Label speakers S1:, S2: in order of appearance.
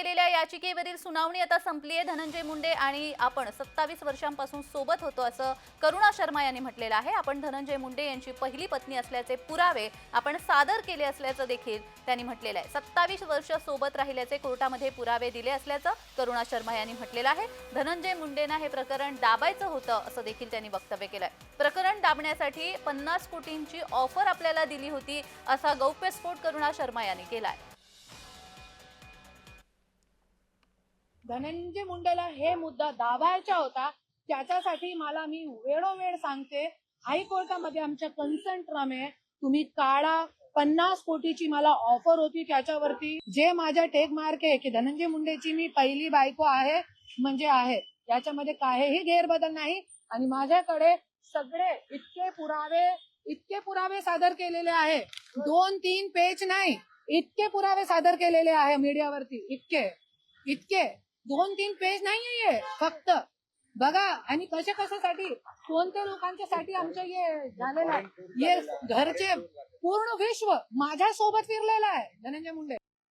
S1: केलेल्या याचिकेवरील सुनावणी आता संपली आहे. धनंजय मुंडे आणि आपण सत्तावीस वर्षांपासून सोबत होतो असं करुणा शर्मा यांनी म्हटलेलं आहे. आपण धनंजय मुंडे यांची पहिली पत्नी असल्याचे पुरावे आपण सादर केले असल्याचं देखील त्यांनी म्हटलेलं आहे. सत्तावीस वर्ष सोबत राहिल्याचे कोर्टामध्ये पुरावे दिले असल्याचं करुणा शर्मा यांनी म्हटलेलं आहे. धनंजय मुंडेंना हे प्रकरण दाबायचं होतं असं देखील त्यांनी वक्तव्य केलंय प्रकरण दाबण्यासाठी पन्नास कोटींची ऑफर आपल्याला दिली होती असा गौप्यस्फोट करुणा शर्मा यांनी केलाय.
S2: धनंजय मुंडेला हे मुद्दा दाबायचा होता त्याच्यासाठी मला मी वेळोवेळ सांगते हायकोर्टामध्ये आमच्या कन्संट्रम आहे तुम्ही काढा पन्नास कोटीची मला ऑफर होती त्याच्यावरती. जे माझ्या टेक मार्क आहे की धनंजय मुंडेची मी पहिली बायको आहे म्हणजे आहे. याच्यामध्ये काहीही गैरबदल नाही. आणि माझ्याकडे सगळे इतके पुरावे इतके पुरावे सादर केलेले आहे. दोन तीन पेज नाही. इतके पुरावे सादर केलेले आहे मीडियावरती. इतके. इतके. दोन तीन पेज नाहीये फक्त. बघा आणि कशा कशासाठी? कोणत्या लोकांच्यासाठी आमच्या हे झालेलं आहे? हे घरचे पूर्ण विश्व माझ्या सोबत फिरलेलं आहे धनंजय मुंडे.